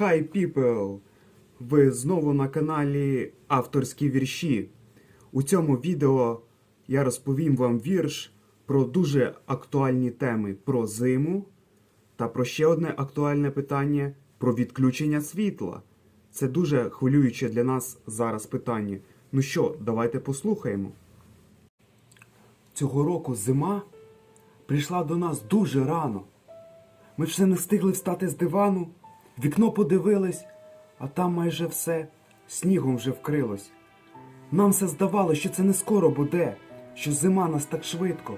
Hi people! Ви знову на каналі Авторські вірші. У цьому відео я розповім вам вірш про дуже актуальні теми про зиму та про ще одне актуальне питання про відключення світла. Це дуже хвилююче для нас зараз питання. Ну що, давайте послухаємо. Цього року зима прийшла до нас дуже рано. Ми вже не встигли встати з дивану, вікно подивились, а там майже все снігом вже вкрилось. Нам все здавалося, що це не скоро буде, що зима нас так швидко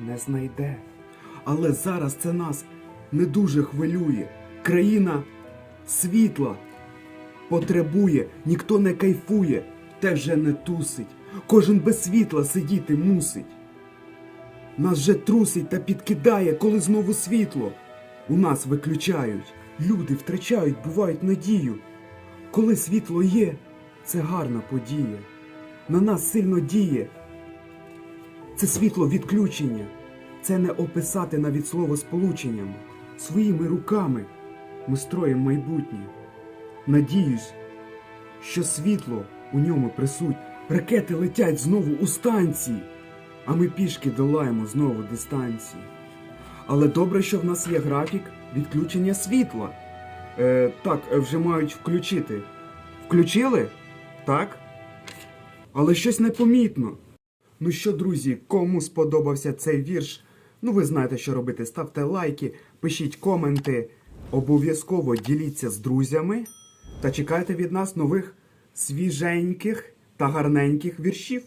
не знайде. Але зараз це нас не дуже хвилює. Країна світла потребує, ніхто не кайфує, те вже не тусить. Кожен без світла сидіти мусить. Нас же трусить та підкидає, коли знову світло. У нас виключають. Люди втрачають, бувають надію. Коли світло є, це гарна подія. На нас сильно діє. Це світло відключення. Це не описати навіть слово словосполученнями. Своїми руками ми строїмо майбутнє. Надіюсь, що світло у ньому присуть. Ракети летять знову у станції, а ми пішки долаємо знову дистанції. Але добре, що в нас є графік відключення світла. Е, так, е, вже мають включити. Включили? Так? Але щось непомітно. Ну що, друзі, кому сподобався цей вірш? Ну, ви знаєте, що робити. Ставте лайки, пишіть коменти, обов'язково діліться з друзями та чекайте від нас нових свіженьких та гарненьких віршів.